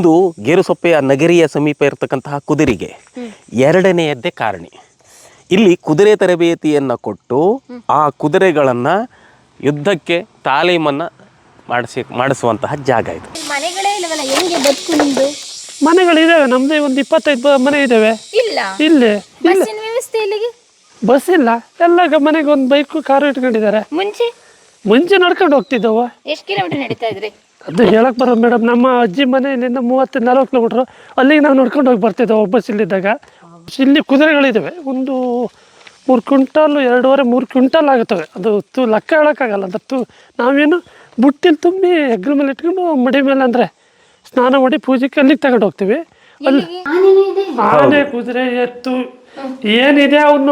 ಒಂದು ಗೇರುಸೊಪ್ಪೆಯ ನಗರಿಯ ಸಮೀಪ ಇರತಕ್ಕಂತಹ ಕುದುರೆಗೆ ಎರಡನೆಯದ್ದೇ ಕಾರಣಿ. ಇಲ್ಲಿ ಕುದುರೆ ತರಬೇತಿಯನ್ನು ಕೊಟ್ಟು ಆ ಕುದುರೆಗಳನ್ನು ಯುದ್ಧಕ್ಕೆ ತಾಲೀಮನ್ನು ಮಾಡಿಸಿ ಮಾಡಿಸುವಂತಹ ಜಾಗ ಇದು. ಮನೆಗಳೇ ಇಲ್ಲವಲ್ಲ ಹೆಂಗೆ ಬದುಕು ನಿಮ್ದು? ಒಂದು ಇಪ್ಪತ್ತೈದು ಮನೆ ಇದಾವೆ. ಇಲ್ಲ? ಇಲ್ಲಿ ಬಸ್ಸಿನ ವ್ಯವಸ್ಥೆ ಇಲ್ಲಿಗೆ ಬಸ್ ಇಲ್ಲ ಎಲ್ಲ ಮನೆಗೆ ಒಂದು ಬೈಕು ಕಾರು ಇಟ್ಕೊಂಡಿದ್ದಾರೆ. ಮುಂಚೆ? ಮುಂಚೆ ನಡ್ಕೊಂಡು ಹೋಗ್ತಿದ್ದವ ಎಷ್ಟು ಕಿಲೋಮೀಟರ್ ನಡೀತಾ ಇದ್ರಿ? ಅದು ಹೇಳಕ್ ಬರೋದು ಮೇಡಮ್ ನಮ್ಮ ಅಜ್ಜಿ ಮನೆ ಇಲ್ಲಿಂದ ಮೂವತ್ತು ನಲ್ವತ್ತು ಕಿಲೋಮೀಟರ್. ಅಲ್ಲಿಗೆ ನಾವು ನಡ್ಕೊಂಡು ಹೋಗಿ ಬರ್ತಿದ್ದೆವು ಬಸ್ ಇಲ್ಲಿದ್ದಾಗ ಇಲ್ಲಿ ಕುದುರೆಗಳಿದ್ದಾವೆ ಒಂದು ಮೂರು ಕ್ವಿಂಟಲ್ ಎರಡೂವರೆ ಮೂರು ಕ್ವಿಂಟಲ್ ಆಗುತ್ತವೆ. ಅದು ತು ಲೆಕ್ಕ ಹೇಳೋಕ್ಕಾಗಲ್ಲ. ಅಂತ ತು ನಾವೇನು ಬುಟ್ಟಿಲಿ ತುಂಬಿ ಹೆಗ್ಲ ಮೇಲೆ ಇಟ್ಕೊಂಡು ಮಡಿ ಮೇಲೆ ಅಂದರೆ ಸ್ನಾನ ಮಾಡಿ ಪೂಜೆಗೆ ಅಲ್ಲಿಗೆ ತಗೊಂಡು ಹೋಗ್ತೀವಿ. ಅಲ್ಲಿ ಆನೆ ಕುದುರೆ ಎತ್ತು. ಏನಿದೆ ಅವನ್ನ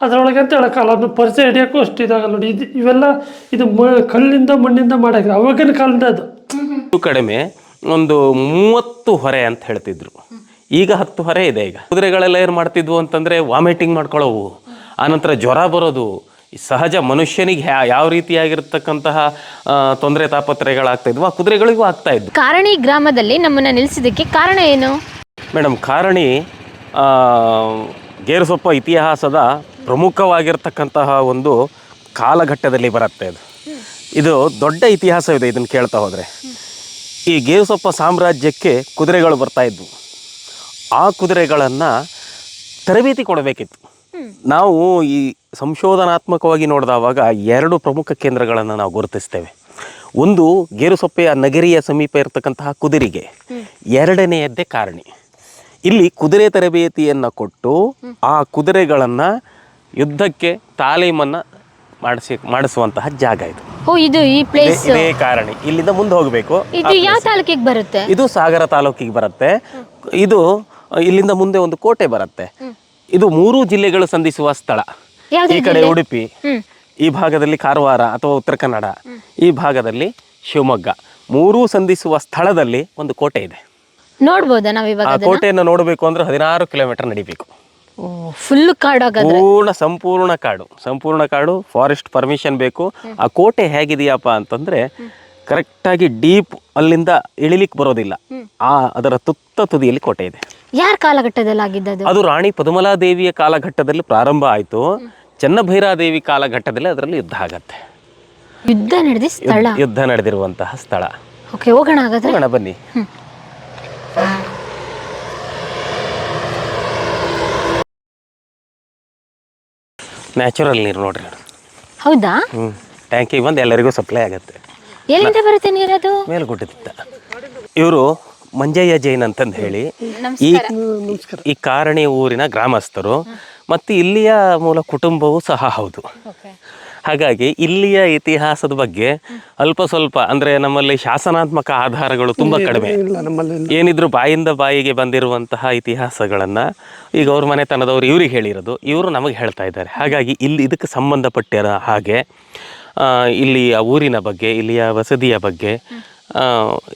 ಅದರೊಳಗೆ ಅಂತ ಹೇಳೋಕ್ಕಲ್ಲ ಅದನ್ನ ಪರಿಚಯ ಹಿಡಿಯೋಕ್ಕೂ ಅಷ್ಟು ಇದಾಗಲ್ಲ ನೋಡಿ. ಇದು ಇವೆಲ್ಲ ಇದು ಮ ಕಲ್ಲಿಂದ ಮಣ್ಣಿಂದ ಮಾಡಾಕಿದೆ ಅವಾಗಿನ ಕಾಲದ ಅದು. ಹೆಚ್ಚು ಕಡಿಮೆ ಒಂದು ಮೂವತ್ತು ಹೊರೆ ಅಂತ ಹೇಳ್ತಿದ್ರು. ಈಗ ಹತ್ತು ಹೊರೆ ಇದೆ ಈಗ. ಕುದುರೆಗಳೆಲ್ಲ ಏನು ಮಾಡ್ತಿದ್ವು ಅಂತಂದರೆ ವಾಮಿಟಿಂಗ್ ಮಾಡ್ಕೊಳ್ಳೋವು. ಆನಂತರ ಜ್ವರ ಬರೋದು. ಸಹಜ ಮನುಷ್ಯನಿಗೆ ಯಾ- ಯಾವ ರೀತಿಯಾಗಿರ್ತಕ್ಕಂತಹ ಆ, ತೊಂದರೆ ತಾಪತ್ರಯಗಳಾಗ್ತಾ ಇದ್ವು. ಆ ಕುದುರೆಗಳಿಗೂ ಆಗ್ತಾ ಇದ್ವು. ಕಾರಣಿ ಗ್ರಾಮದಲ್ಲಿ ನಮ್ಮನ್ನ ನಿಲ್ಲಿಸಿದ್ದಕ್ಕೆ ಕಾರಣ ಏನು? ಮೇಡಮ್ ಕಾರಣಿ ಆ, ಗೇರುಸೊಪ್ಪ ಇತಿಹಾಸದ ಪ್ರಮುಖವಾಗಿರ್ತಕ್ಕಂತಹ ಒಂದು ಕಾಲಘಟ್ಟದಲ್ಲಿ ಬರುತ್ತೆ ಅದು ಇದು ದೊಡ್ಡ ಇತಿಹಾಸವಿದೆ ಇದನ್ನು ಕೇಳ್ತಾ ಹೋದರೆ. ಈ ಗೇರುಸೊಪ್ಪ ಸಾಮ್ರಾಜ್ಯಕ್ಕೆ ಕುದುರೆಗಳು ಬರ್ತಾ ಇದ್ವು. ಆ ಕುದುರೆಗಳನ್ನು ತರಬೇತಿ ಕೊಡಬೇಕಿತ್ತು. ನಾವು ಈ ಸಂಶೋಧನಾತ್ಮಕವಾಗಿ ನೋಡಿದವಾಗ ಎರಡು ಪ್ರಮುಖ ಕೇಂದ್ರಗಳನ್ನು ನಾವು ಗುರುತಿಸ್ತೇವೆ. ಒಂದು ಗೇರುಸೊಪ್ಪೆಯ ನಗರಿಯ ಸಮೀಪ ಇರತಕ್ಕಂತಹ ಕುದುರೆಗೆ. ಎರಡನೆಯದ್ದೇ ಕಾರಣಿ. ಇಲ್ಲಿ ಕುದುರೆ ತರಬೇತಿಯನ್ನು ಕೊಟ್ಟು ಆ ಕುದುರೆಗಳನ್ನು ಯುದ್ಧಕ್ಕೆ ತಾಲೀಮನ್ನು ಮಾಡಿಸಿ ಮಾಡಿಸುವಂತಹ ಜಾಗ ಇದು. ಓ ಇದು ಈ ಪ್ಲೇಸ್ ಇದೇ ಕಾರಣ. ಇಲ್ಲಿಂದ ಮುಂದೆ ಹೋಗಬೇಕು. ಇದು ಯಾವ ತಾಲೂಕಿಗೆ ಬರುತ್ತೆ? ಇದು ಸಾಗರ ತಾಲೂಕಿಗೆ ಬರುತ್ತೆ. ಇದು ಇಲ್ಲಿಂದ ಮುಂದೆ ಒಂದು ಕೋಟೆ ಬರುತ್ತೆ. ಇದು ಮೂರು ಜಿಲ್ಲೆಗಳು ಸಂಧಿಸುವ ಸ್ಥಳ. ಈ ಕಡೆ ಉಡುಪಿ ಈ ಭಾಗದಲ್ಲಿ ಕಾರವಾರ ಅಥವಾ ಉತ್ತರ ಕನ್ನಡ ಈ ಭಾಗದಲ್ಲಿ ಶಿವಮೊಗ್ಗ. ಮೂರೂ ಸಂಧಿಸುವ ಸ್ಥಳದಲ್ಲಿ ಒಂದು ಕೋಟೆ ಇದೆ. ನೋಡ್ಬೋದಾ ನಾವು ಇವಾಗ ಆ ಕೋಟೆಯನ್ನು ನೋಡಬೇಕು ಅಂದ್ರೆ ಹದಿನಾರು ಕಿಲೋಮೀಟರ್ ನಡಿಬೇಕು. ಫುಲ್ ಕಾಡಾಗದ ಪೂರ್ಣ ಸಂಪೂರ್ಣ ಕಾಡು. ಸಂಪೂರ್ಣ ಕಾಡು ಫಾರೆಸ್ಟ್ ಪರ್ಮಿಷನ್ ಬೇಕು. ಆ ಕೋಟೆ ಹೇಗಿದೆಯಪ್ಪ ಅಂತಂದ್ರೆ ಕರೆಕ್ಟಾಗಿ ಡೀಪ್ ಅಲ್ಲಿಂದ ಇಳಿಲಿಕ್ಕೆ ಬರೋದಿಲ್ಲ. ಆ ಅದರ ತುತ್ತ ತುದಿಯಲ್ಲಿ ಕೋಟೆ ಇದೆ. ಯಾರ ಕಾಲಘಟ್ಟದಲ್ಲಿ ಆಗಿದ್ದದು? ಅದು ರಾಣಿ ಪದುಮಲಾದೇವಿಯ ಕಾಲಘಟ್ಟದಲ್ಲಿ ಪ್ರಾರಂಭ ಆಯಿತು. ಚನ್ನಭೈರಾದೇವಿ ಕಾಲಘಟ್ಟದಲ್ಲಿ ಅದರಲ್ಲಿ ಯುದ್ಧ ಆಗತ್ತೆ. ಯುದ್ಧ ನಡೆದಿ ಸ್ಥಳ. ಯುದ್ಧ- ಯುದ್ಧ ನಡೆದಿರುವಂತಹ ಸ್ಥಳ. ಓಕೆ ಹೋಗೋಣ ಹಾಗಾದ್ರೆ? ಹೋಗೋಣ ಬನ್ನಿ. ನ್ಯಾಚುರಲ್ ನೀರು ನೋಡ್ರಿ ಹೌದಾ? ಹ್ಞೂ ಟ್ಯಾಂಕಿಗೆ ಬಂದು ಎಲ್ಲರಿಗೂ ಸಪ್ಲೈ ಆಗುತ್ತೆ. ಎಲ್ಲಿಂದ ಬರುತ್ತೆ ನೀರದು ಮೇಲ್ಗುಡ್ಡದಿತ್ತ ಇವರು ಮಂಜಯ್ಯ ಜೈನ್ ಅಂತಂದು ಹೇಳಿ ಈ ಈ ಕಾರಣಿ ಊರಿನ ಗ್ರಾಮಸ್ಥರು ಮತ್ತು ಇಲ್ಲಿಯ ಮೂಲ ಕುಟುಂಬವೂ ಸಹ ಹೌದು. ಹಾಗಾಗಿ ಇಲ್ಲಿಯ ಇತಿಹಾಸದ ಬಗ್ಗೆ ಅಲ್ಪ ಸ್ವಲ್ಪ ಅಂದ್ರೆ ನಮ್ಮಲ್ಲಿ ಶಾಸನಾತ್ಮಕ ಆಧಾರಗಳು ತುಂಬಾ ಕಡಿಮೆ. ಏನಿದ್ರು ಬಾಯಿಂದ ಬಾಯಿಗೆ ಬಂದಿರುವಂತಹ ಇತಿಹಾಸಗಳನ್ನ ಈಗ ಅವ್ರ ಮನೆತನದವ್ರು ಇವ್ರಿಗೆ ಹೇಳಿರೋದು ಇವರು ನಮಗೆ ಹೇಳ್ತಾ ಇದ್ದಾರೆ. ಹಾಗಾಗಿ ಇಲ್ಲಿ ಇದಕ್ಕೆ ಸಂಬಂಧಪಟ್ಟಿರೋ ಹಾಗೆ ಆ, ಇಲ್ಲಿಯ ಊರಿನ ಬಗ್ಗೆ ಇಲ್ಲಿಯ ವಸತಿಯ ಬಗ್ಗೆ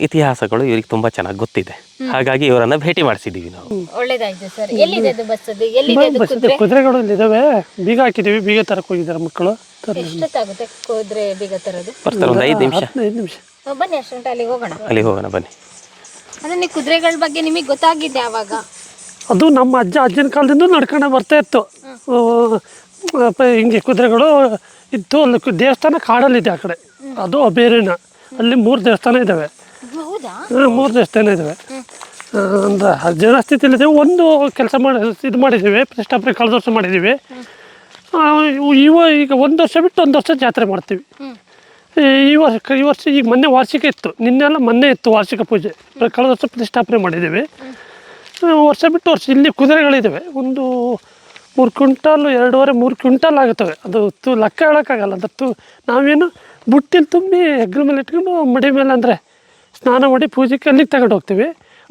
ಇತಿಹಾಸಗಳು ಇವ್ರಿಗೆ ತುಂಬಾ ಚೆನ್ನಾಗಿ ಗೊತ್ತಿದೆ. ಹಾಗಾಗಿ ಇವರನ್ನ ಭೇಟಿ ಮಾಡಿಸಿದ್ದೀವಿ ನಾವು. ಒಳ್ಳೇದಾಯ್ತು ಸರ್. ಎಲ್ಲಿದೆ ಅದು ಬಸ್ ಅದು ಎಲ್ಲಿದೆ ಅದು ಬಸ್ ಕುದುರೆಗಳು ಇದಾವೆ. ಬೀಗ ಹಾಕಿದೀವಿ ಬೀಗ ತರಕ್ ಹೋಗಿದ್ದಾರೆ ಮಕ್ಕಳು. ತರ ಎಷ್ಟೊತ್ತಾಗುತ್ತೆ ಕುದುರೆ ಬೀಗ ತರೋದು? ಬರ್ತಾರೆ ಒಂದು ಐದು ನಿಮಿಷ. ಹದಿನೈದು ನಿಮಿಷ. ನಾವು ಬನ್ನಿ ಅಷ್ಟಂಟ ಅಲ್ಲಿಗೆ ಹೋಗೋಣ. ಅಲ್ಲಿ ಹೋಗೋಣ ಬನ್ನಿ. ಅದನ್ನ ಕುದುರೆಗಳ ಬಗ್ಗೆ ನಿಮಗೆ ಗೊತ್ತಾಗಿದೆ ಆವಾಗ ಅದು ನಮ್ಮ ಅಜ್ಜ ಅಜ್ಜನ ಕಾಲದಿಂದ ನಡ್ಕೊಂಡು ಬರ್ತಾ ಇತ್ತು. ಆ, ಅಪ್ಪ ಹಿಂಗೆ ಕುದುರೆಗಳು ಇತ್ತು. ಅಲ್ಲಿ ಕು- ದೇವಸ್ಥಾನ ಕಾಡಲ್ಲಿದೆ ಆ ಕಡೆ. ಅದು ಬೇರೆನ ಅಲ್ಲಿ ಮೂರು ದೇವಸ್ಥಾನ ಇದ್ದಾವೆ ಹೌದಾ? ಮೂರು ದೇವಸ್ಥಾನ ಇದ್ದಾವೆ ಅಂದ್ರೆ ಜನ ಸ್ಥಿತಿಲಿದ್ದೀವಿ ಒಂದು ಕೆಲಸ ಮಾಡಿ ಇದು ಮಾಡಿದ್ದೀವಿ ಪ್ರತಿಷ್ಠಾಪನೆ ಕಳೆದ ವರ್ಷ ಮಾಡಿದ್ದೀವಿ. ಇವ ಈಗ ಒಂದು ವರ್ಷ ಬಿಟ್ಟು ಒಂದು ವರ್ಷ ಜಾತ್ರೆ ಮಾಡ್ತೀವಿ. ಈ ಈ ವರ್ಷ ಈ ವರ್ಷ ಈಗ ಮೊನ್ನೆ ವಾರ್ಷಿಕ ಇತ್ತು. ನಿನ್ನೆಲ್ಲ ಮೊನ್ನೆ ಇತ್ತು ವಾರ್ಷಿಕ ಪೂಜೆ. ಕಳೆದ ವರ್ಷ ಪ್ರತಿಷ್ಠಾಪನೆ ಮಾಡಿದ್ದೀವಿ. ವರ್ಷ ಬಿಟ್ಟು ವರ್ಷ ಇಲ್ಲಿ ಕುದುರೆಗಳಿದ್ದಾವೆ ಒಂದು ಮೂರು ಕ್ವಿಂಟಾಲು ಎರಡೂವರೆ ಮೂರು ಕ್ವಿಂಟಲ್ ಆಗುತ್ತವೆ. ಅದು ತು ಲೆಕ್ಕ ಹೇಳೋಕ್ಕಾಗಲ್ಲ. ಅದು ತು ನಾವೇನು ಬುಟ್ಟಿಲಿ ತುಂಬಿ ಹೆಗ್ಗ ಮೇಲೆ ಇಟ್ಕೊಂಡು ಮಡಿ ಮೇಲೆ ಅಂದರೆ ಸ್ನಾನ ಮಾಡಿ ಪೂಜೆಗೆ ಅಲ್ಲಿಗೆ ತಗೊಂಡು ಹೋಗ್ತೀವಿ.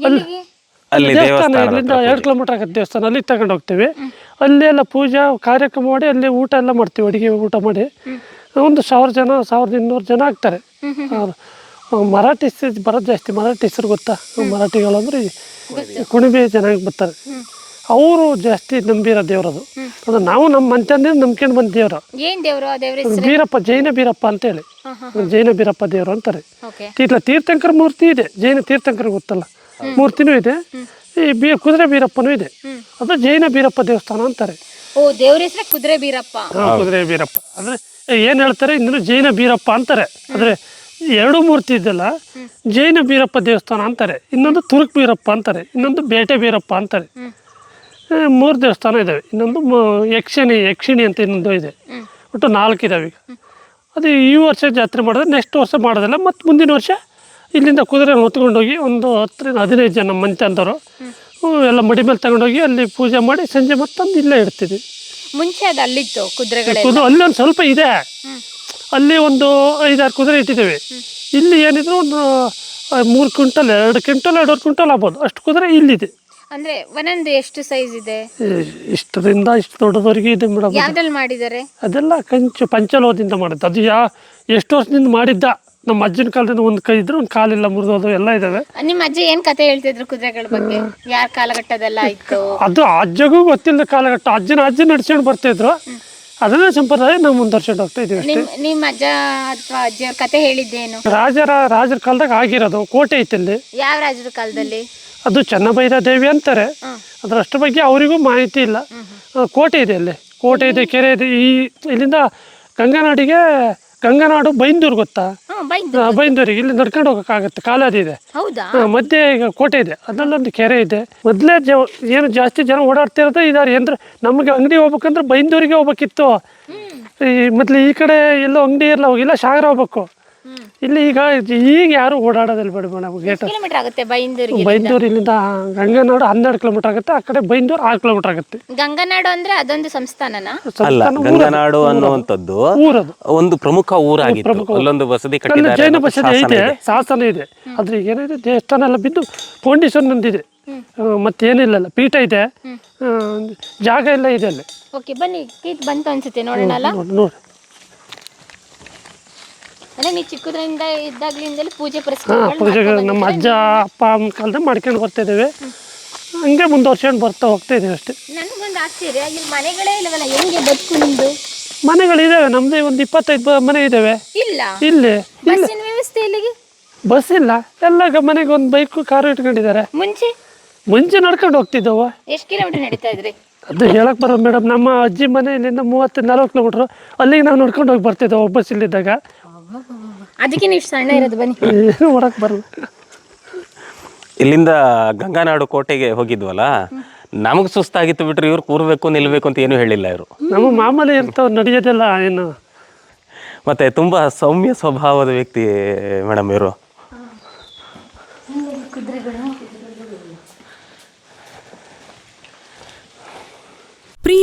ಅಲ್ಲಿ ಅಲ್ಲಿ ದೇವಸ್ಥಾನ ಇಲ್ಲಿಂದ ಎರಡು ಕಿಲೋಮೀಟರ್ ಆಗುತ್ತೆ ದೇವಸ್ಥಾನ ಅಲ್ಲಿಗೆ ತಗೊಂಡು ಹೋಗ್ತೀವಿ. ಅಲ್ಲಿ ಎಲ್ಲ ಪೂಜಾ ಕಾರ್ಯಕ್ರಮ ಮಾಡಿ ಅಲ್ಲಿ ಊಟ ಎಲ್ಲ ಮಾಡ್ತೀವಿ ಅಡುಗೆ ಊಟ ಮಾಡಿ. ಒಂದು ಸಾವಿರ ಜನ ಸಾವಿರದ ಇನ್ನೂರು ಜನ ಆಗ್ತಾರೆ. ಮರಾಠಿ ಮರಾಠಿಸ್ ಬರೋದು ಜಾಸ್ತಿ ಮರಾಠಿಸ್ರು ಗೊತ್ತಾ? ಮರಾಠಿಗಳು ಅಂದ್ರೆ ಕುಣಿಬೆ ಚೆನ್ನಾಗಿ ಬರ್ತಾರೆ. ಅವರು ಜಾಸ್ತಿ ನಂಬಿರೋ ದೇವ್ರದು. ಅದು ನಾವು ನಮ್ಮ ಮಂತ್ಯದಿಂದ ನಂಬ್ಕೊಂಡು ಬಂದ ದೇವ್ರ. ಏನ್ ದೇವ್ರು ಆ ದೇವ್ರ ಹೆಸರು? ಬೀರಪ್ಪ ಜೈನ ಬೀರಪ್ಪ ಅಂತೇಳಿ. ಜೈನ ಬೀರಪ್ಪ ದೇವರು ಅಂತಾರೆ. ಇಲ್ಲ ತೀರ್ಥಂಕರ ಮೂರ್ತಿ ಇದೆ. ಜೈನ ತೀರ್ಥಂಕರ ಗೊತ್ತಲ್ಲ. ಮೂರ್ತಿನೂ ಇದೆ. ಈ ಬಿ ಕುದುರೆ ಬೀರಪ್ಪನೂ ಇದೆ. ಅದು ಜೈನ ಬೀರಪ್ಪ ದೇವಸ್ಥಾನ ಅಂತಾರೆ. ಓ ದೇವ್ರ ಹೆಸರೇ ಕುದುರೆ ಬೀರಪ್ಪ. ಕುದುರೆ ಬೀರಪ್ಪ. ಅಂದ್ರೆ ಏನ್ ಹೇಳ್ತಾರೆ? ಇನ್ನು ಜೈನ ಬೀರಪ್ಪ ಅಂತಾರೆ. ಅಂದ್ರೆ ಎರಡು ಮೂರ್ತಿ ಇದೆಲ್ಲ ಜೈನ ಬೀರಪ್ಪ ದೇವಸ್ಥಾನ ಅಂತಾರೆ. ಇನ್ನೊಂದು ತುರುಕ್ ಬೀರಪ್ಪ ಅಂತಾರೆ. ಇನ್ನೊಂದು ಬೇಟೆ ಬೀರಪ್ಪ ಅಂತಾರೆ. ಮೂರು ದೇವಸ್ಥಾನ ಇದ್ದಾವೆ ಇನ್ನೊಂದು ಯಕ್ಷಿಣಿ ಯಕ್ಷಿಣಿ ಅಂತ ಇನ್ನೊಂದು ಇದೆ. ಒಟ್ಟು ನಾಲ್ಕು ಇದಾವೆ ಈಗ. ಅದು ಈ ವರ್ಷ ಜಾತ್ರೆ ಮಾಡಿದ್ರೆ ನೆಕ್ಸ್ಟ್ ವರ್ಷ ಮಾಡೋದಿಲ್ಲ ಮತ್ತು ಮುಂದಿನ ವರ್ಷ ಇಲ್ಲಿಂದ ಕುದುರೆ ಹೊತ್ಕೊಂಡೋಗಿ ಒಂದು ಹತ್ತರಿಂದ ಹದಿನೈದು ಜನ ಮಂಚ ಅಂತವರು ಎಲ್ಲ ಮಡಿ ಮೇಲೆ ತಗೊಂಡೋಗಿ ಅಲ್ಲಿ ಪೂಜೆ ಮಾಡಿ ಸಂಜೆ ಮತ್ತೆ ತಂದು ಇಲ್ಲೇ ಇಡ್ತೀವಿ ಮುಂಚೆ ಅದು ಅಲ್ಲಿತ್ತು ಕುದುರೆಗಳು ಕುದುರೆ ಅಲ್ಲಿ ಒಂದು ಸ್ವಲ್ಪ ಇದೆ. ಅಲ್ಲಿ ಒಂದು ಐದಾರು ಕುದುರೆ ಇಟ್ಟಿದ್ದೇವೆ. ಇಲ್ಲಿ ಏನಿದ್ರು ಒಂದು ಮೂರು ಕ್ವಿಂಟಲ್ ಎರಡು ಕ್ವಿಂಟಲ್ ಎರಡೂವರೆ ಕ್ವಿಂಟಲ್ ಆಗ್ಬೋದು. ಅಷ್ಟು ಕುದುರೆ ಇಲ್ಲಿದೆ. ಅಂದ್ರೆ ಒಂದೊಂದು ಎಷ್ಟು ಸೈಜ್ ಇದೆ? ಇಷ್ಟದಿಂದ ಇಷ್ಟು ದೊಡ್ಡದವರೆಗೆ ಇದೆ ಮೇಡಮ್ ಯಾವ್ದ್ರಲ್ಲಿ ಮಾಡಿದ್ದಾರೆ? ಅದೆಲ್ಲ ಕಂಚು ಪಂಚಲೋಹದಿಂದ ಮಾಡಿದ್ದು. ಅದು ಯಾ ಎಷ್ಟು ವರ್ಷದಿಂದ ಮಾಡಿದ್ದ? ನಮ್ಮ ಅಜ್ಜನ ಕಾಲದಿಂದ ಒಂದು ಕೈ ಇದ್ರೆ ಒಂದು ಕಾಲಿಲ್ಲ ಮುರಿದೋದು ಎಲ್ಲ ಇದಾವೆ. ನಿಮ್ಮ ಅಜ್ಜ ಏನ್ ಕತೆ ಹೇಳ್ತಿದ್ರು ಕುದುರೆಗಳ ಬಗ್ಗೆ? ಯಾರ ಕಾಲಘಟ್ಟದೆಲ್ಲ ಆಯ್ತು ಅದು ಅಜ್ಜಗೂ ಗೊತ್ತಿಲ್ಲ ಕಾಲಘಟ್ಟ. ಅಜ್ಜನ ಅಜ್ಜ ನಡ್ಸ್ಕೊಂಡು ಬರ್ತಿದ್ರು ಅದನ್ನ ಸಂಪ್ರದಾಯ ನಾವು ಮುಂದುವರ್ಸ್ಕೊಂಡು ಹೋಗ್ತಾ ಇದೀವಿ ಅಷ್ಟೇ. ನಿಮ್ ನಿಮ್ಮ ಅಜ್ಜ ಅಥವಾ ಅಜ್ಜಿಯವ್ರ ಕತೆ ಹೇಳಿದ್ದೇನು? ರಾಜರ ರಾಜರ ಕಾಲದಾಗ ಆಗಿರೋದು ಕೋಟೆ ಐತೆ ಅಲ್ಲಿ ಯಾವ ರಾಜರ ಕಾಲದಲ್ಲಿ? ಅದು ಚೆನ್ನಬೈದ ದೇವಿ ಅಂತಾರೆ. ಅದರಷ್ಟು ಬಗ್ಗೆ ಅವರಿಗೂ ಮಾಹಿತಿ ಇಲ್ಲ. ಕೋಟೆ ಇದೆ ಅಲ್ಲಿ. ಕೋಟೆ ಇದೆ ಕೆರೆ ಇದೆ. ಈ ಇಲ್ಲಿಂದ ಗಂಗನಾಡಿಗೆ ಗಂಗನಾಡು ಬೈಂದೂರು ಗೊತ್ತಾ? ಬೈಂದೂರಿಗೆ. ಇಲ್ಲಿ ನಡ್ಕೊಂಡು ಹೋಗೋಕ್ಕಾಗತ್ತೆ. ಕಾಲಾದಿ ಇದೆ. ಮಧ್ಯೆ ಈಗ ಕೋಟೆ ಇದೆ. ಅದರಲ್ಲೊಂದು ಕೆರೆ ಇದೆ. ಮೊದಲೇ ಜ ಏನು ಜಾಸ್ತಿ ಜನ ಓಡಾಡ್ತಿರೋದು ಇದಾರೆ. ಅಂದ್ರೆ ನಮಗೆ ಅಂಗಡಿ ಹೋಗ್ಬೇಕಂದ್ರೆ ಬೈಂದೂರಿಗೆ ಹೋಗ್ಬೇಕಿತ್ತು. ಈ ಮೊದ್ಲು ಈ ಕಡೆ ಎಲ್ಲೋ ಅಂಗಡಿ ಎಲ್ಲ ಹೋಗಿಲ್ಲ ಸಾಗರ ಹೋಗ್ಬೇಕು. ಇಲ್ಲಿ ಈಗ ಈಗ ಯಾರು ಓಡಾಡೋದಿಲ್ಲ ಬೇಡ ಮೇಡಮ್ ಗೇಟ್ ಕಿಲೋಮೀಟರ್ ಆಗುತ್ತೆ ಬೈಂದೂರಿಗೆ ಬೈಂದೂರು ಇಲ್ಲಿಂದ ಗಂಗನಾಡು ಹನ್ನೆರಡು ಕಿಲೋಮೀಟರ್ ಆಗುತ್ತೆ ಆ ಕಡೆ ಬೈಂದೂರು ಆರು ಕಿಲೋಮೀಟರ್ ಆಗುತ್ತೆ. ಗಂಗನಾಡು ಅಂದ್ರೆ ಅದೊಂದು ಸಂಸ್ಥಾನನ? ಅಲ್ಲ ಗಂಗನಾಡು ಅನ್ನುವಂಥದ್ದು ಊರದು. ಒಂದು ಪ್ರಮುಖ ಊರಾಗಿತ್ತು. ಅಲ್ಲೊಂದು ಬಸದಿ ಅಲ್ಲಿ ಕಟ್ಟಿದ್ದಾರೆ ಜೈನ ಬಸದಿ ಇದೆ ಇದೆ. ಶಾಸನ ಇದೆ. ಆದ್ರೆ ಈಗ ಏನಿದೆ ದೇವಸ್ಥಾನ ಎಲ್ಲ ಬಿದ್ದು ಫೌಂಡೇಶನ್ ನಂದಿದೆ. ಮತ್ತೆ ಮತ್ತೇನಿಲ್ಲ ಅಲ್ಲ, ಪೀಠ ಇದೆ. ಜಾಗ ಎಲ್ಲ ಇದೆ ಅಲ್ಲಿ. ಓಕೆ ಬನ್ನಿ ಬಂತು ಅನ್ಸುತ್ತೆ ನೋಡೋಣ ನೋಡಿ ನೋಡಿ. ಅಂದ್ರೆ ನೀವು ಚಿಕ್ಕದ್ರಿಂದ ಇದ್ದಾಗ್ಲಿಂದಲೇ ಪೂಜೆ ಹಾಂ ನಮ್ಮ ಅಜ್ಜ ಅಪ್ಪ ಅಮ್ಮ ಕಾಲದಲ್ಲಿ ಮಾಡ್ಕೊಂಡು ಬರ್ತಾ ಇದ್ದೇವೆ. ಹಂಗೆ ಮುಂದುವರ್ಸ್ಕೊಂಡು ಬರ್ತಾ ಹೋಗ್ತಾ ಇದ್ದೀವಿ ಅಷ್ಟೇ. ನನಗೊಂದು ಆಶ್ಚರ್ಯ ಇಲ್ಲಿ ಮನೆಗಳೇ ಇಲ್ಲವಲ್ಲ ಹೆಂಗೆ ಬದುಕು ನಿಮ್ದು? ಮನೆಗಳಿದ್ದಾವೆ ನಮ್ಮದೇ ಒಂದು ಇಪ್ಪತ್ತೈದು ಮನೆ ಇದ್ದಾವೆ. ಇಲ್ಲ? ಇಲ್ಲಿ ಬಸ್ಸಿನ ವ್ಯವಸ್ಥೆ ಇಲ್ಲಿಗೆ ಬಸ್ ಇಲ್ಲ ಎಲ್ಲ ಗ- ಮನೆಗೆ ಒಂದು ಬೈಕು ಕಾರು ಇಟ್ಕೊಂಡಿದ್ದಾರೆ. ಮುಂಚೆ? ಮುಂಚೆ ನಡ್ಕೊಂಡು ಹೋಗ್ತಿದ್ದವ. ಎಷ್ಟು ಕಿಲೋಮೀಟರ್ ನಡೀತಾ ಇದ್ರಿ? ಅದು ಹೇಳಕ್ ಬರೋದು ಮೇಡಮ್ ನಮ್ಮ ಅಜ್ಜಿ ಮನೆ ಇಲ್ಲಿಂದ ಮೂವತ್ತು ನಲ್ವತ್ತು ಕಿಲೋಮೀಟ್ರು ಅಲ್ಲಿಗೆ ನಾವು ನಡ್ಕೊಂಡು ಹೋಗಿ ಬರ್ತಿದ್ದೆವು ಬಸ್ ಇಲ್ಲಿದ್ದಾಗ ಅದಕ್ಕೆ ನೀವು ಸಣ್ಣ ಇರೋದು ಬನ್ನಿ. ಏನು ಮಾಡಕ್ ಬರಲ್ಲ. ಇಲ್ಲಿಂದ ಗಂಗಾನಾಡು ಕೋಟೆಗೆ ಹೋಗಿದ್ವಲ್ಲ ನಮಗೆ ಸುಸ್ತಾಗಿತ್ತು ಬಿಟ್ರೆ ಇವ್ರು ಕೂರ್ಬೇಕು ನಿಲ್ಬೇಕು ಅಂತ ಏನು ಹೇಳಿಲ್ಲ ಇವರು. ನಮ್ಮ ಮಾಮೂಲಿ ಇರ್ತಾವ ನಡೆಯೋದೆಲ್ಲ ಏನು? ಮತ್ತೆ ತುಂಬಾ ಸೌಮ್ಯ ಸ್ವಭಾವದ ವ್ಯಕ್ತಿ ಮೇಡಮ್ ಇವರು.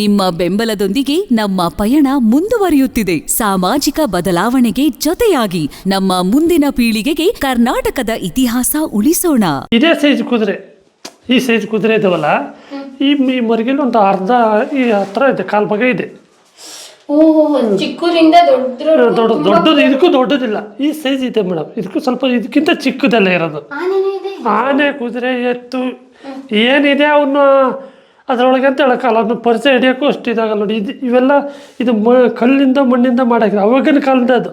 ನಿಮ್ಮ ಬೆಂಬಲದೊಂದಿಗೆ ನಮ್ಮ ಪಯಣ ಮುಂದುವರಿಯುತ್ತಿದೆ. ಸಾಮಾಜಿಕ ಬದಲಾವಣೆಗೆ ಜೊತೆಯಾಗಿ ನಮ್ಮ ಮುಂದಿನ ಪೀಳಿಗೆಗೆ ಕರ್ನಾಟಕದ ಇತಿಹಾಸ ಉಳಿಸೋಣ. ಇದೇ ಸೈಜ್ ಕುದುರೆ. ಈ ಸೈಜ್ ಕುದುರೆ ಇದಾವಲ್ಲ? ಈ ಈ ಮರಿಗೆಲ್ಲ ಒಂದು ಅರ್ಧ ಈ ಹತ್ರ ಇದೆ ಕಾಲ್ ಭಾಗ ಇದೆ. ಓಹೋ ಚಿಕ್ಕೂರಿಂದ ದೊಡ್ಡ ದೊಡ್ಡ ದೊಡ್ಡದು ಇದಕ್ಕೂ ದೊಡ್ಡದಿಲ್ಲ. ಈ ಸೈಜ್ ಇದೆ ಮೇಡಮ್. ಇದಕ್ಕೂ ಸ್ವಲ್ಪ ಇದಕ್ಕಿಂತ ಚಿಕ್ಕದಲ್ಲ ಇರೋದು. ಆನೆ ಕುದುರೆ ಎತ್ತು. ಏನಿದೆ ಅವನ್ನ ಅದರೊಳಗೆ ಅಂತ ಹೇಳೋಕ್ಕಲ್ಲ ಅದನ್ನ ಪರಿಚಯ ಹಿಡಿಯೋಕ್ಕೂ ಅಷ್ಟು ಇದಾಗಲ್ಲ ನೋಡಿ. ಇದು ಇವೆಲ್ಲ ಇದು ಮ ಕಲ್ಲಿಂದ ಮಣ್ಣಿಂದ ಮಾಡಾಕಿದೆ ಅವಾಗಿನ ಕಾಲದ ಅದು.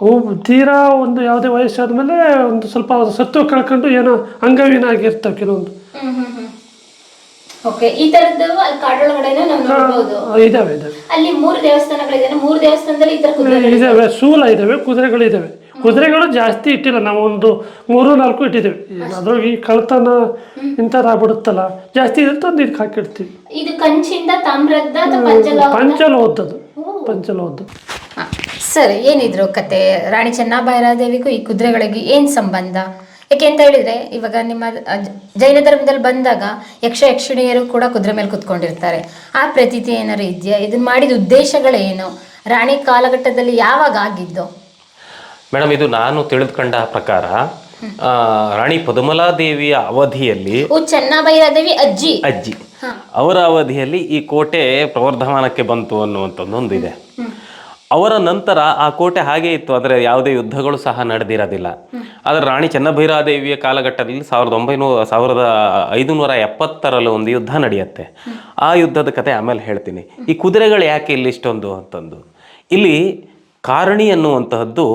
ಅವು ತೀರಾ ಒಂದು ಯಾವುದೇ ವಯಸ್ಸಾದ ಮೇಲೆ ಒಂದು ಸ್ವಲ್ಪ ಸತ್ವ ಸತ್ತು ಕಳ್ಕೊಂಡು ಏನೋ ಅಂಗವೀನ ಆಗಿರ್ತವೆ ಕೆಲವೊಂದು. ಓಕೆ ಈ ತರದ್ದು ಅಲ್ಲಿ ಕಾಡೊಳಗಡೆನೆ ನಾವು ನೋಡ್ಬೋದು. ಆ, ಇದಾವೆ ಇದಾವೆ. ಅಲ್ಲಿ ಮೂರು ದೇವಸ್ಥಾನಗಳಿದೆ ಮೂರು ದೇವಸ್ಥಾನದಲ್ಲಿ ಈ ತರ ಕುದುರೆ ಇದಾವೆ ಶೂಲ ಇದಾವೆ ಕುದುರೆಗಳು ಇದಾವೆ. ಕುದುರೆಗಳು ಜಾಸ್ತಿ ಇಟ್ಟಿಲ್ಲ ನಾವು ಒಂದು ಮೂರು ನಾಲ್ಕು ಇಟ್ಟಿದ್ದೀವಿ. ಏನಾದರೂ ಈ ಕಳ್ತನ ಇಂಥದ್ದಾಗ್ಬಿಡುತ್ತಲ್ಲ ಜಾಸ್ತಿ ಇರುತ್ತೆ ಒಂದು ಇದಕ್ಕೆ ಹಾಕಿಡ್ತೀವಿ. ಇದು ಕಂಚಿಂದ ತಾಮ್ರದ ಅಥವಾ ಪಂಚಲೋಹ ಪಂಚಲೋಹದ್ದು. ಪಂಚಲೋಹದ್ದು. ಸರ್ ಏನಿದ್ರು ಕತೆ. ರಾಣಿ ಚೆನ್ನಭೈರಾದೇವಿಗೂ ಈ ಕುದುರೆಗಳಿಗೆ ಏನ್ ಸಂಬಂಧ? ಯಾಕೆ ಅಂತ ಹೇಳಿದ್ರೆ ಇವಾಗ ನಿಮ್ಮ ಜೈನ ಧರ್ಮದಲ್ಲಿ ಬಂದಾಗ ಯಕ್ಷ ಯಕ್ಷಿಣಿಯರು ಕೂಡ ಕುದುರೆ ಮೇಲೆ ಕುತ್ಕೊಂಡಿರ್ತಾರೆ. ಆ ಪ್ರತೀತಿ ಏನಾರು ಇದೆಯಾ? ಇದನ್ನ ಮಾಡಿದ ಉದ್ದೇಶಗಳೇನು? ರಾಣಿ ಕಾಲಘಟ್ಟದಲ್ಲಿ ಯಾವಾಗ ಆಗಿದ್ದು? ಮೇಡಮ್ ಇದು ನಾನು ತಿಳಿದುಕೊಂಡ ಪ್ರಕಾರ ರಾಣಿ ಪದುಮಲಾದೇವಿಯ ಅವಧಿಯಲ್ಲಿ ಓ ಚೆನ್ನಭೈರಾದೇವಿ ಅಜ್ಜಿ. ಅಜ್ಜಿ. ಅವರ ಅವಧಿಯಲ್ಲಿ ಈ ಕೋಟೆ ಪ್ರವರ್ಧಮಾನಕ್ಕೆ ಬಂತು ಅನ್ನುವಂಥದ್ದು ಒಂದು ಇದೆ ಅವರ ನಂತರ ಆ ಕೋಟೆ ಹಾಗೆ ಇತ್ತು ಆದರೆ ಯಾವುದೇ ಯುದ್ಧಗಳು ಸಹ ನಡೆದಿರೋದಿಲ್ಲ. ಆದರೆ ರಾಣಿ ಚೆನ್ನಭೈರಾದೇವಿಯ ಕಾಲಘಟ್ಟದಲ್ಲಿ ಸಾವಿರದ ಒಂಬೈನೂರ ಸಾವಿರದ ಐದುನೂರ ಎಪ್ಪತ್ತರಲ್ಲಿ ಒಂದು ಯುದ್ಧ ನಡೆಯುತ್ತೆ. ಆ ಯುದ್ಧದ ಕತೆ ಆಮೇಲೆ ಹೇಳ್ತೀನಿ. ಈ ಕುದುರೆಗಳು ಯಾಕೆ ಇಲ್ಲಿ ಇಷ್ಟೊಂದು ಅಂತಂದು. ಇಲ್ಲಿ ಕಾರಣಿ ಅನ್ನುವಂತಹದ್ದು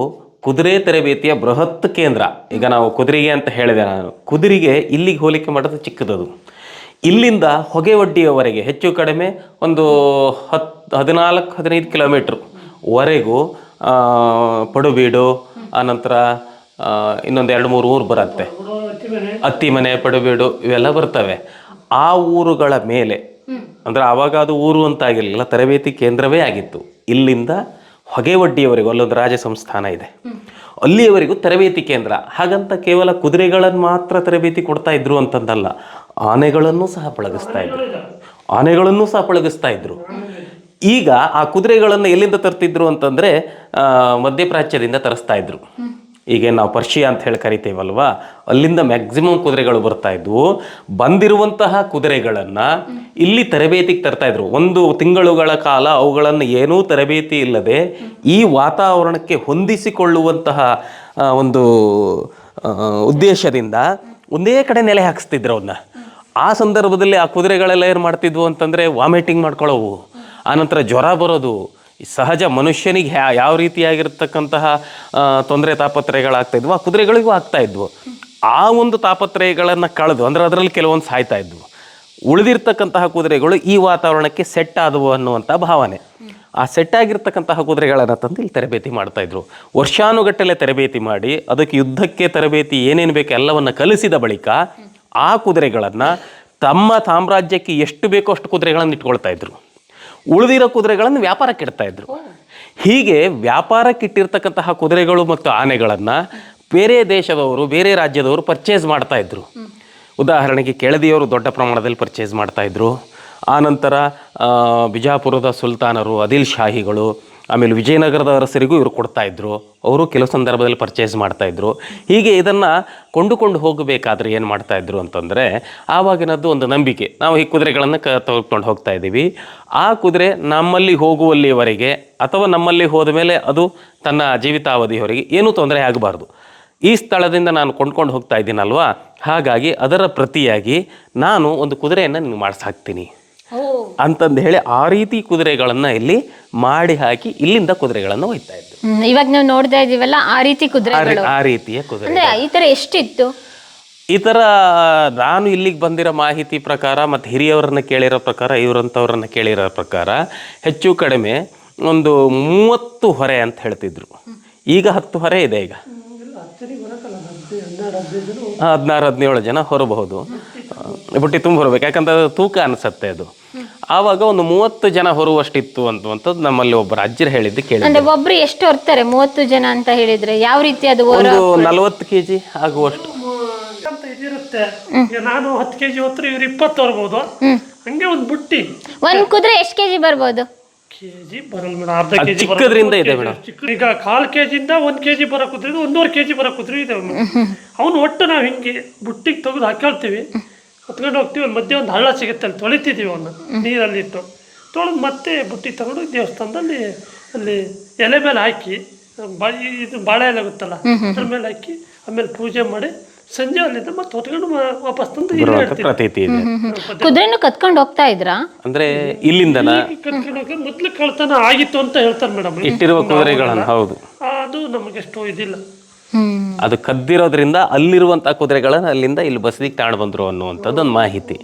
ಕುದುರೆ ತರಬೇತಿಯ ಬೃಹತ್ ಕೇಂದ್ರ. ಈಗ ನಾವು ಕುದುರೆಗೆ ಅಂತ ಹೇಳಿದೆ ನಾನು. ಕುದುರೆಗೆ ಇಲ್ಲಿಗೆ ಹೋಲಿಕೆ ಮಾಡೋದು ಚಿಕ್ಕದದು. ಇಲ್ಲಿಂದ ಹೊಗೆವಡ್ಡಿಯವರೆಗೆ ಹೆಚ್ಚು ಕಡಿಮೆ ಒಂದು ಹತ್ ಹದಿನಾಲ್ಕು ಹದಿನೈದು ಕಿಲೋಮೀಟ್ರ್ ವರೆಗೂ ಪಡುಬೀಡು ಆನಂತರ ಇನ್ನೊಂದು ಎರಡು ಮೂರು ಊರು ಬರುತ್ತೆ. ಅತ್ತಿಮನೆ ಪಡುಬೀಡು ಇವೆಲ್ಲ ಬರ್ತವೆ. ಆ ಊರುಗಳ ಮೇಲೆ ಅಂದರೆ ಆವಾಗ ಅದು ಊರು ಅಂತ ಆಗಿರಲಿಲ್ಲ ತರಬೇತಿ ಕೇಂದ್ರವೇ ಆಗಿತ್ತು. ಇಲ್ಲಿಂದ ಹೊಗೆವಡ್ಡಿಯವರೆಗೂ ಅಲ್ಲೊಂದು ರಾಜ ಸಂಸ್ಥಾನ ಇದೆ. ಅಲ್ಲಿಯವರೆಗೂ ತರಬೇತಿ ಕೇಂದ್ರ ಹಾಗಂತ ಕೇವಲ ಕುದುರೆಗಳನ್ನು ಮಾತ್ರ ತರಬೇತಿ ಕೊಡ್ತಾ ಇದ್ರು ಅಂತಂದಲ್ಲ ಆನೆಗಳನ್ನು ಸಹ ಪಳಗಿಸ್ತಾ ಇದ್ರು. ಆನೆಗಳನ್ನು ಸಹ ಪಳಗಿಸ್ತಾ ಇದ್ರು. ಈಗ ಆ ಕುದುರೆಗಳನ್ನು ಎಲ್ಲಿಂದ ತರ್ತಿದ್ರು ಅಂತಂದ್ರೆ ಮಧ್ಯಪ್ರಾಚ್ಯದಿಂದ ತರಿಸ್ತಾ ಇದ್ರು. ಈಗ ನಾವು ಪರ್ಷಿಯಾ ಅಂತ ಹೇಳಿ ಕರಿತೇವಲ್ವಾ? ಅಲ್ಲಿಂದ ಮ್ಯಾಕ್ಸಿಮಮ್ ಕುದುರೆಗಳು ಬರ್ತಾ ಇದ್ವು. ಬಂದಿರುವಂತಹ ಕುದುರೆಗಳನ್ನು ಇಲ್ಲಿ ತರಬೇತಿಗೆ ತರ್ತಾ ಇದ್ರು. ಒಂದು ತಿಂಗಳುಗಳ ಕಾಲ ಅವುಗಳನ್ನು ಏನೂ ತರಬೇತಿ ಇಲ್ಲದೆ ಈ ವಾತಾವರಣಕ್ಕೆ ಹೊಂದಿಸಿಕೊಳ್ಳುವಂತಹ ಒಂದು ಉದ್ದೇಶದಿಂದ ಒಂದೇ ಕಡೆ ನೆಲೆ ಹಾಕಿಸ್ತಿದ್ರು ಅವನ್ನ ಆ ಸಂದರ್ಭದಲ್ಲಿ ಆ ಕುದುರೆಗಳೆಲ್ಲ ಏನು ಮಾಡ್ತಿದ್ವು ಅಂತಂದರೆ ವಾಮಿಟಿಂಗ್ ಮಾಡ್ಕೊಳ್ಳೋವು ಆನಂತರ ಜ್ವರ ಬರೋದು. ಸಹಜ ಮನುಷ್ಯನಿಗೆ ಯಾವ ರೀತಿಯಾಗಿರ್ತಕ್ಕಂತಹ ತೊಂದರೆ ತಾಪತ್ರಯಗಳಾಗ್ತಾ ಇದ್ವು, ಆ ಕುದುರೆಗಳಿಗೂ ಆಗ್ತಾ ಇದ್ವು. ಆ ಒಂದು ತಾಪತ್ರಯಗಳನ್ನು ಕಳೆದು, ಅಂದರೆ ಅದರಲ್ಲಿ ಕೆಲವೊಂದು ಸಾಯ್ತಾ ಇದ್ವು. ಉಳಿದಿರ್ತಕ್ಕಂತಹ ಕುದುರೆಗಳು ಈ ವಾತಾವರಣಕ್ಕೆ ಸೆಟ್ ಆದವು ಅನ್ನುವಂಥ ಭಾವನೆ. ಆ ಸೆಟ್ ಆಗಿರ್ತಕ್ಕಂತಹ ಕುದುರೆಗಳನ್ನು ತಂದು ಇಲ್ಲಿ ತರಬೇತಿ ಮಾಡ್ತಾ ಇದ್ರು. ವರ್ಷಾನುಗಟ್ಟಲೆ ತರಬೇತಿ ಮಾಡಿ, ಅದಕ್ಕೆ ಯುದ್ಧಕ್ಕೆ ತರಬೇತಿ ಏನೇನು ಬೇಕು ಎಲ್ಲವನ್ನು ಕಲಿಸಿದ ಬಳಿಕ ಆ ಕುದುರೆಗಳನ್ನು ತಮ್ಮ ಸಾಮ್ರಾಜ್ಯಕ್ಕೆ ಎಷ್ಟು ಬೇಕೋ ಅಷ್ಟು ಕುದುರೆಗಳನ್ನು ಇಟ್ಕೊಳ್ತಾ ಇದ್ರು. ಉಳಿದಿರೋ ಕುದುರೆಗಳನ್ನು ವ್ಯಾಪಾರಕ್ಕೆ ಇಡ್ತಾ ಇದ್ರು. ಹೀಗೆ ವ್ಯಾಪಾರಕ್ಕೆ ಇಟ್ಟಿರ್ತಕ್ಕಂತಹ ಕುದುರೆಗಳು ಮತ್ತು ಆನೆಗಳನ್ನು ಬೇರೆ ದೇಶದವರು ಬೇರೆ ರಾಜ್ಯದವರು ಪರ್ಚೇಸ್ ಮಾಡ್ತಾ ಇದ್ರು. ಉದಾಹರಣೆಗೆ ಕೆಳದಿಯವರು ದೊಡ್ಡ ಪ್ರಮಾಣದಲ್ಲಿ ಪರ್ಚೇಸ್ ಮಾಡ್ತಾ ಇದ್ರು. ಆನಂತರ ಬಿಜಾಪುರದ ಸುಲ್ತಾನರು ಅದಿಲ್ ಶಾಹಿಗಳು ಆಮೇಲೆ ವಿಜಯನಗರದ ಅರಸರಿಗೂ ಇವರು ಕೊಡ್ತಾ ಇದ್ರು. ಅವರು ಕೆಲವು ಸಂದರ್ಭದಲ್ಲಿ ಪರ್ಚೇಸ್ ಮಾಡ್ತಾ ಇದ್ರು. ಹೀಗೆ ಇದನ್ನು ಕೊಂಡುಕೊಂಡು ಹೋಗಬೇಕಾದ್ರೆ ಏನು ಮಾಡ್ತಾಯಿದ್ರು ಅಂತಂದರೆ, ಆವಾಗಿನದ್ದು ಒಂದು ನಂಬಿಕೆ. ನಾವು ಈ ಕುದುರೆಗಳನ್ನು ಕ ತೆಗೆದುಕೊಂಡು ಹೋಗ್ತಾ ಇದ್ದೀವಿ. ಆ ಕುದುರೆ ನಮ್ಮಲ್ಲಿ ಹೋಗುವಲ್ಲಿವರೆಗೆ ಅಥವಾ ನಮ್ಮಲ್ಲಿ ಹೋದ ಮೇಲೆ ಅದು ತನ್ನ ಜೀವಿತಾವಧಿಯವರೆಗೆ ಏನೂ ತೊಂದರೆ ಆಗಬಾರ್ದು. ಈ ಸ್ಥಳದಿಂದ ನಾನು ಕೊಂಡ್ಕೊಂಡು ಹೋಗ್ತಾ ಇದ್ದೀನಲ್ವಾ? ಹಾಗಾಗಿ ಅದರ ಪ್ರತಿಯಾಗಿ ನಾನು ಒಂದು ಕುದುರೆಯನ್ನು ನಿಮ್ಗೆ ಮಾಡಿಸಾಕ್ತೀನಿ. ಅಂತಂದು ಹೇಳಿ ಆ ರೀತಿ ಕುದುರೆಗಳನ್ನ ಇಲ್ಲಿ ಮಾಡಿ ಹಾಕಿ ಇಲ್ಲಿಂದ ಕುದುರೆಗಳನ್ನ ಒಯ್ತಾ ಇದ್ರು ಇವಾಗ ನಾವು ನೋಡ್ತಾ ಇದೀವಲ್ಲ ಆ ರೀತಿ ಕುದುರೆ ಆ ರೀತಿಯ ಕುದುರೆ ಈ ತರ ಎಷ್ಟಿತ್ತು? ಈ ಥರ ನಾನು ಇಲ್ಲಿಗೆ ಬಂದಿರೋ ಮಾಹಿತಿ ಪ್ರಕಾರ ಮತ್ತು ಹಿರಿಯವರನ್ನ ಕೇಳಿರೋ ಪ್ರಕಾರ ಇವರಂಥವ್ರನ್ನ ಕೇಳಿರೋ ಪ್ರಕಾರ ಹೆಚ್ಚು ಕಡಿಮೆ ಒಂದು ಮೂವತ್ತು ಹೊರೆ ಅಂತ ಹೇಳ್ತಿದ್ರು. ಈಗ ಹತ್ತು ಹೊರೆ ಇದೆ ಈಗ. ಹದಿನಾರು ಹದಿನೇಳು ಜನ ಹೊರಬಹುದು. ಬುಟ್ಟಿ ತುಂಬ ಹೊರಬೇಕು. ಯಾಕಂದ್ರೆ ಅದು ತೂಕ ಅನಿಸುತ್ತೆ ಅದು. ಆವಾಗ ಒಂದು ಮೂವತ್ತು ಜನ ಹೊರುವಷ್ಟಿತ್ತು ಅಂತವಂಥದ್ದು ನಮ್ಮಲ್ಲಿ ಒಬ್ಬ ಅಜ್ಜರು ಹೇಳಿದ್ದು ಕೇಳಿ ಅಂದ್ರೆ ಒಬ್ರು ಎಷ್ಟು ಹೊರ್ತಾರೆ? ಮೂವತ್ತು ಜನ ಅಂತ ಹೇಳಿದ್ರೆ ಯಾವ ರೀತಿ ಅದು ಒಂದು ನಲವತ್ತು ಕೆ ಜಿ ಆಗುವಷ್ಟು ಇರುತ್ತೆ ಇದಿರುತ್ತೆ? ನಾನು ಹತ್ತು ಕೆಜಿ ಇವ್ರು ಇಪ್ಪತ್ತು ಹೊರ್ಬೋದು. ಹಂಗೆ ಒಂದು ಬುಟ್ಟಿ. ಒಂದು ಕುದುರೆ ಎಷ್ಟು ಕೆಜಿ ಬರ್ಬೋದು? ಕೆಜಿ ಬರಲ್ಲ ಮೇಡಮ್. ಅರ್ಧ ಅದು ಕೆಜಿ ಚಿಕ್ಕದ್ರಿಂದ ಇದೆ ಮೇಡಮ್. ಈಗ ಕಾಲ್ ಕೆಜಿಯಿಂದ ಒಂದ್ ಕೆಜಿ ಬರೋ ಕುದುರೆ ಒಂದೂವರೆ ಕೆಜಿ ಬರೋ ಕುದುರೆ ಇದೆ ಅವನು ಒಟ್ಟು ನಾವು ಹಿಂಗೆ ಬುಟ್ಟಿಗೆ ತೆಗೆದು ಹಾಕೊಳ್ತೀವಿ ಹೊತ್ಕೊಂಡು ಹೋಗ್ತೀವಿ ಮಧ್ಯ ಮಧ್ಯೆ ಒಂದು ಹಳ್ಳ ಸಿಗುತ್ತೆ ಅಲ್ಲಿ ತೊಳಿತಿದ್ದೀವಿ ಅವನ್ನ ನೀರಲ್ಲಿ ಇಟ್ಟು ತೊಳೆದು ಮತ್ತೆ ಬುಟ್ಟಿ ತಗೊಂಡು ದೇವಸ್ಥಾನದಲ್ಲಿ ಅಲ್ಲಿ ಎಲೆ ಮೇಲೆ ಹಾಕಿ ಬಾ- ಇದು ಬಾಳೆ ಎಲೆ ಗೊತ್ತಲ್ಲ ಅದ್ರ ಮೇಲೆ ಹಾಕಿ ಆಮೇಲೆ ಪೂಜೆ ಮಾಡಿ ಸಂಜೆ ಅಲ್ಲಿಂದ ಮತ್ತೆ ಹೊತ್ಕೊಂಡು ಮ- ವಾಪಸ್ ತಂದು ಇಲ್ಲಿ ಬರುವಂಥ ಇಡ್ತೀವಿ ಪ್ರತೀತಿ ಇದೆ. ಕುದುರೆನು ಕತ್ಕೊಂಡು ಹೋಗ್ತಾ ಇದ್ರಾ? ಅಂದ್ರೆ ಇಲ್ಲಿಂದನ ಹೋಗಿ ಮೊದ್ಲು ಕಳ್ತನ ಆಗಿತ್ತು ಅಂತ ಹೇಳ್ತಾರೆ ಮೇಡಮ್. ಇಟ್ಟಿರುವ ಕುದುರೆಗಳನ್ನು ಹೌದು. ಅದು ನಮಗೆಷ್ಟು ಇದಿಲ್ಲ. ಹ್ಮ್. ಅದು ಕದ್ದಿರೋದ್ರಿಂದ ಅಲ್ಲಿರುವಂತ ಕುದುರೆಗಳನ್ನ ಅಲ್ಲಿಂದ ಇಲ್ಲಿ ಬಸದಿಗೆ ತಾಣ ಬಂದ್ರು ಅನ್ನುವಂಥದ್ದು ಒಂದು ಮಾಹಿತಿ.